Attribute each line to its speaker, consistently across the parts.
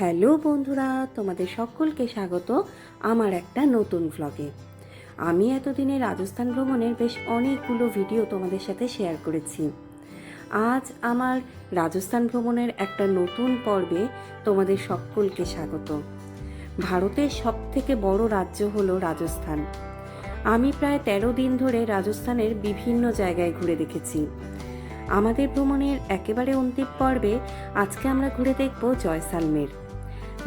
Speaker 1: Hello বন্ধুরা, তোমাদের সকলকে স্বাগত আমার একটা নতুন ভ্লগে আমি এতদিনে রাজস্থান ভ্রমণের বেশ অনেকগুলো ভিডিও তোমাদের সাথে শেয়ার করেছি। আজ আমার রাজস্থান ভ্রমণের একটা নতুন পর্বে তোমাদের সকলকে স্বাগত। ভারতের সব থেকে বড় রাজ্য হলো রাজস্থান। আমি প্রায় তেরো দিন ধরে রাজস্থানের বিভিন্ন জায়গায় ঘুরে দেখেছি। আমাদের ভ্রমণের একেবারে অন্তিম পর্বে আজকে আমরা ঘুরে দেখব জয়সালমের।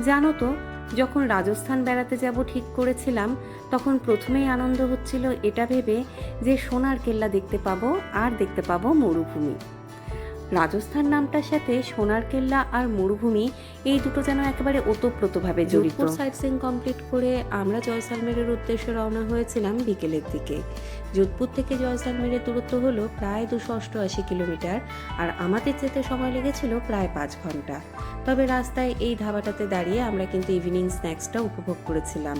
Speaker 1: জানো তো, যখন রাজস্থান বেড়াতে যাব ঠিক করেছিলাম, তখন প্রথমেই আনন্দ হচ্ছিল এটা ভেবে যে সোনার কেল্লা দেখতে পাবো আর দেখতে পাবো মরুভূমি। রাজস্থান নামটার সাথে সোনার কেল্লা আর মরুভূমি এই দুটো যেন একেবারে ওতপ্রোতভাবে জড়িত। সাইট সিং কমপ্লিট করে আমরা জয়সালমেরের উদ্দেশ্যে রওনা হয়েছিলাম বিকেলের দিকে। যোধপুর থেকে জয়সালমেরের দূরত্ব হলো প্রায় দুশো অষ্টআশি কিলোমিটার আর আমাদের যেতে সময় লেগেছিল প্রায় পাঁচ ঘণ্টা। তবে রাস্তায় এই ধাবাটাতে দাঁড়িয়ে আমরা কিন্তু ইভিনিং স্ন্যাক্সটা উপভোগ করেছিলাম।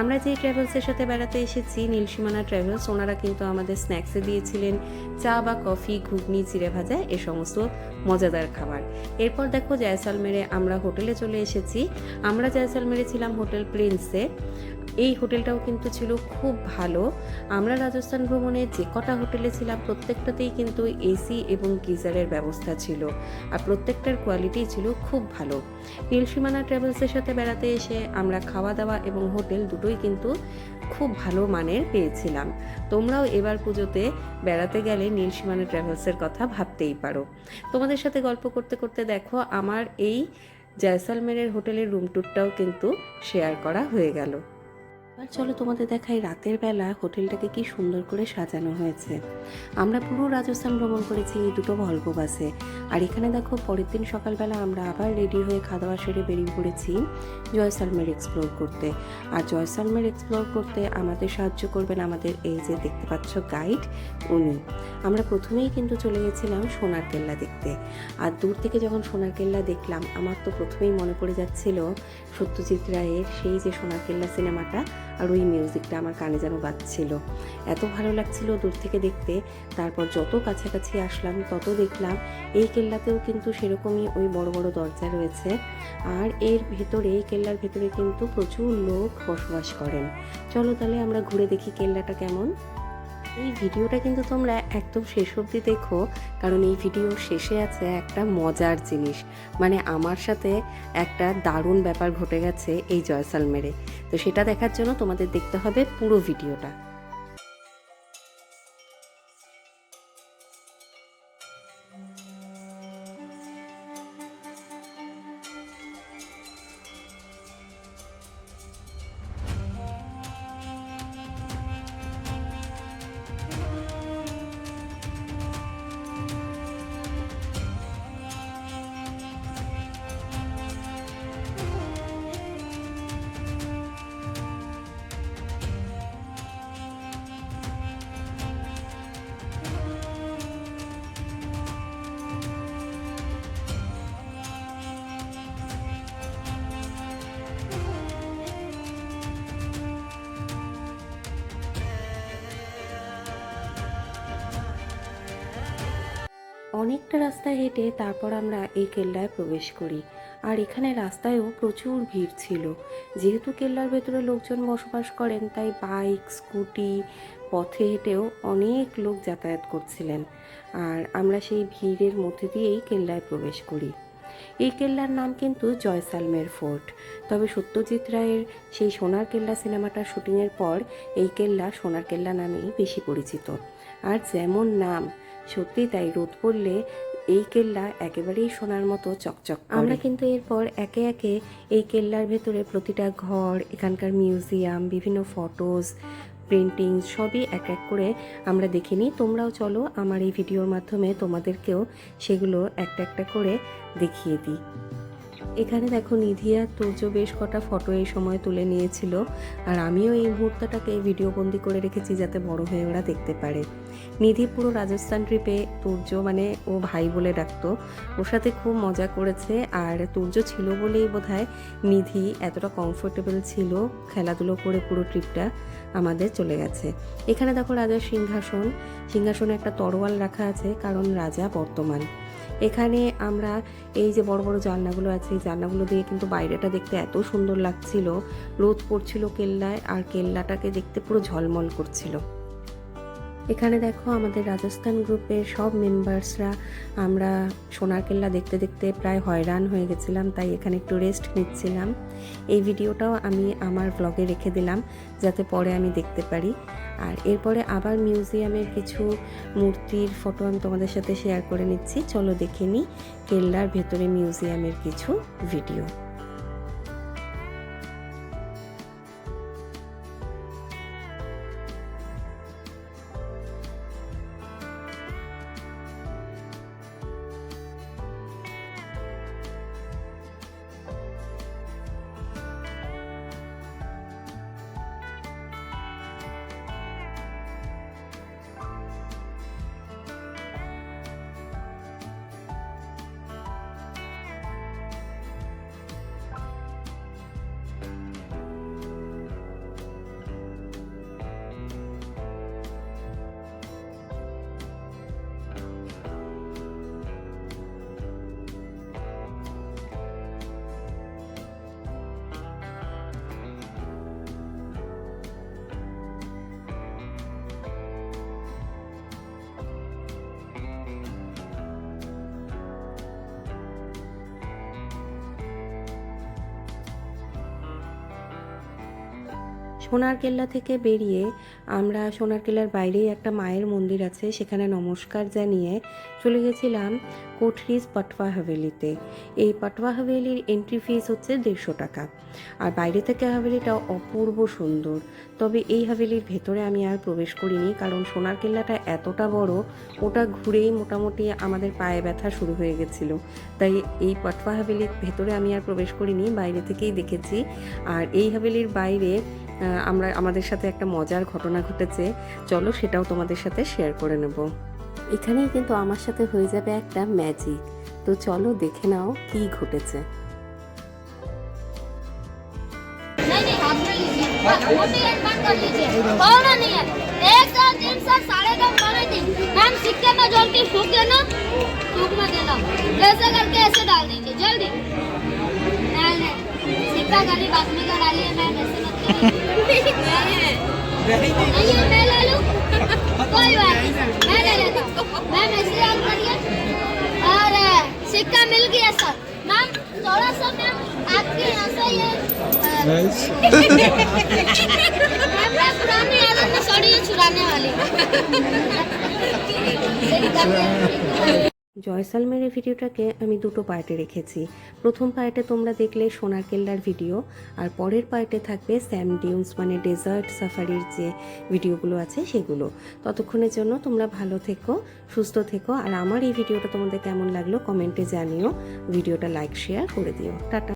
Speaker 1: আমরা যে ট্রাভেলসের সাথে বেড়াতে এসেছি নীলসীমানা ট্রাভেলস ওনারা কিন্তু আমাদের স্ন্যাক্সে দিয়েছিলেন চা বা কফি ঘুগনি চিড়ে ভাজা এ সমস্ত মজাদার খাবার। এরপর দেখো জয়সালমেরে আমরা হোটেলে চলে এসেছি। আমরা জয়সালমেরে ছিলাম হোটেল প্রিন্সে। এই হোটেলটাও কিন্তু ছিল খুব ভালো। আমরা রাজস্থান ভ্রমণে যে কটা হোটেলে ছিলাম, প্রত্যেকটাতেই কিন্তু এসি এবং গিজারের ব্যবস্থা ছিল। আর প্রত্যেকটার কোয়ালিটি ছিল খুব ভালো। নীলসীমানা ট্রাভেলসের সাথে বেড়াতে এসে আমরা খাওয়া দাওয়া এবং হোটেল দুটোই কিন্তু খুব ভালো মানের পেয়েছিলাম। তোমরাও এবার পুজোতে বেড়াতে গেলে নীলসীমানা ট্রাভেলসের কথা ভাবতেই পারো। তোমাদের সাথে গল্প করতে করতে দেখো, আমার এই জয়সালমেরের হোটেলের রুম ট্যুরটাও কিন্তু শেয়ার করা হয়ে গেল। এবার চলো তোমাদের দেখাই রাতের বেলা হোটেলটাকে কি সুন্দর করে সাজানো হয়েছে। আমরা পুরো রাজস্থান ভ্রমণ করেছি, এই দুটো ভলভো বাসে। আর এখানে দেখো, পরের দিন সকালবেলা আমরা আবার রেডি হয়ে খাওয়া দাওয়া সেরে বেরিয়ে পড়েছি জয়সালমের এক্সপ্লোর করতে। আর জয়সালমের এক্সপ্লোর করতে আমাদের সাহায্য করবেন আমাদের এই যে দেখতে পাচ্ছ গাইড উনি। আমরা প্রথমেই কিন্তু চলে গেছিলাম সোনার কেল্লা দেখতে। আর দূর থেকে যখন সোনার কেল্লা দেখলাম, আমার তো প্রথমেই মনে পড়ে যাচ্ছিল সত্যজিৎ রায়ের সেই যে সোনার কেল্লা সিনেমাটা আর ওই মিউজিকটা আমার কানে যেন বাজছিল। এত ভালো লাগছিল দূর থেকে দেখতে। তারপর যত কাছাকাছি আসলাম, তত দেখলাম এই কেল্লাতেও কিন্তু সেরকমই ওই বড় বড় দরজা রয়েছে। আর এর ভেতরে, এই কেল্লার ভেতরে কিন্তু প্রচুর লোক বসবাস করেন। চলো তাহলে আমরা ঘুরে দেখি কেল্লাটা কেমন। এই ভিডিওটা কিন্তু তোমরা একদম শেষ অবধি দেখো, কারণ এই ভিডিও শেষে আছে একটা মজার জিনিস। মানে আমার সাথে একটা দারুণ ব্যাপার ঘটে গেছে এই জয়সালমেরে। তো সেটা দেখার জন্য তোমাদের দেখতে হবে পুরো ভিডিওটা। অনেকটা রাস্তা হেঁটে তারপর আমরা এই কেল্লায় প্রবেশ করি। আর এখানে রাস্তায়ও প্রচুর ভিড় ছিল। যেহেতু কেল্লার ভেতরে লোকজন বসবাস করেন, তাই বাইক, স্কুটি, পথে হেঁটেও অনেক লোক যাতায়াত করছিলেন। আর আমরা সেই ভিড়ের মধ্যে দিয়েই কেল্লায় প্রবেশ করি। এই কেল্লার নাম কিন্তু জয়সালমের ফোর্ট। তবে সত্যজিৎ রায়ের সেই সোনার কেল্লা সিনেমাটার শুটিংয়ের পর এই কেল্লা সোনার কেল্লা নামেই বেশি পরিচিত। আর যেমন নাম, সত্যি তাই রোদ পড়লে এই কেল্লা একেবারেই সোনার মতো চকচক আমরা কিন্তু এরপর একে একে এই কেল্লার ভেতরে প্রতিটা ঘর, এখানকার মিউজিয়াম, বিভিন্ন ফটোজ প্রিন্টিং সবই এক এক করে আমরা দেখে নিই। তোমরাও চলো আমার এই ভিডিওর মাধ্যমে তোমাদেরকেও সেগুলো একটা একটা করে দেখিয়ে দিই। এখানে দেখো নিধি আর বেশ কটা ফটো এই সময় তুলে নিয়েছিল। আর আমিও এই মুহূর্তটাকে ভিডিও বন্দি করে রেখেছি যাতে বড় হয়ে ওরা দেখতে পারে। নিধি পুরো রাজস্থান ট্রিপে তুর্য মানে ও ভাই বলে ডাকতো। ওর সাথে খুব মজা করেছে। আর তুর্য ছিল বলেই বোধহয় নিধি এতটা কমফোর্টেবল ছিল খেলাধুলো করে পুরো ট্রিপটা আমাদের চলে গেছে। এখানে দেখো রাজার সিংহাসন। সিংহাসনে একটা তরোয়াল রাখা আছে, কারণ রাজা বর্তমান। এখানে আমরা এই যে বড় বড় জানলাগুলো আছে, এই জানলাগুলো দিয়ে কিন্তু বাইরেটা দেখতে এত সুন্দর লাগছিল। রোদ পড়ছিল কেল্লায়, আর কেল্লাটাকে দেখতে পুরো ঝলমল করছিল। এখানে দেখো আমাদের রাজস্থান গ্রুপের সব মেম্বার্সরা আমরা সোনার কেল্লা দেখতে দেখতে প্রায় হয়রান হয়ে গেছিলাম, তাই এখানে একটু রেস্ট নিচ্ছিলাম। এই ভিডিওটাও আমি আমার ব্লগে রেখে দিলাম, যাতে পরে আমি দেখতে পারি। আর এরপরে আবার মিউজিয়ামের কিছু মূর্তির ফটো আমি তোমাদের সাথে শেয়ার করে নিচ্ছি। চলো দেখে নিই কেল্লার ভেতরে মিউজিয়ামের কিছু ভিডিও সোনার কেল্লা থেকে বেরিয়ে আমরা সোনার কেল্লার বাইরেই একটা মায়ের মন্দির আছে, সেখানে নমস্কার জানিয়ে চলে গেছিলাম কোঠরিজ পাটওয়া হাভেলিতে। এই পাটওয়া হাভেলির এন্ট্রি ফিস হচ্ছে দেড়শো টাকা। আর বাইরে থেকে হাভেলিটা অপূর্ব সুন্দর। তবে এই হাভেলির ভেতরে আমি আর প্রবেশ করিনি, কারণ সোনার কেল্লাটা এতটা বড়, ওটা ঘুরেই মোটামুটি আমাদের পায়ে ব্যথা শুরু হয়ে গেছিল। তাই এই পাটওয়া হাভেলির ভেতরে আমি আর প্রবেশ করিনি, বাইরে থেকেই দেখেছি। আর এই হাভেলির বাইরে আমরা, আমাদের সাথে একটা মজার ঘটনা ঘটেছে। চলো সেটাও তোমাদের সাথে শেয়ার করে নেব। এখানেই কিন্তু আমার সাথে হয়ে যাবে একটা ম্যাজিক তো চলো দেখে নাও কি ঘটেছে
Speaker 2: नहीं नहीं हाथ में लीजिए मोटी लाइन बंद कर लीजिए होना नहीं है एक दो तीन चार साढ़े दो पौने तीन मैम सिक्के में जोड़ के फूक लेना फूक में देना ऐसे करके ऐसे डाल देंगे जल्दी नहीं नहीं सिक्का खाली बाद में का डालिए मैम ऐसे मैं कोई बात मैं ले लेता हूँ मैम ऑन करिए और सिक्का मिल गया सर। मैम थोड़ा सा मैम आपके यहाँ से ये मैं पुरानी आदत में सॉरी ये चुराने वाली हूँ।
Speaker 1: জয়সালমের এই ভিডিওটাকে আমি দুটো পার্টে রেখেছি। প্রথম পার্টে তোমরা দেখলে সোনার কেল্লার ভিডিও, আর পরের পার্টে থাকবে স্যাম ডিউন্স মানে ডেজার্ট সাফারির যে ভিডিওগুলো আছে সেগুলো। ততক্ষণের জন্য তোমরা ভালো থেকো, সুস্থ থেকো, আর আমার এই ভিডিওটা তোমাদের কেমন লাগল কমেন্টে জানিও। ভিডিওটা লাইক, শেয়ার করে দিও। টাটা।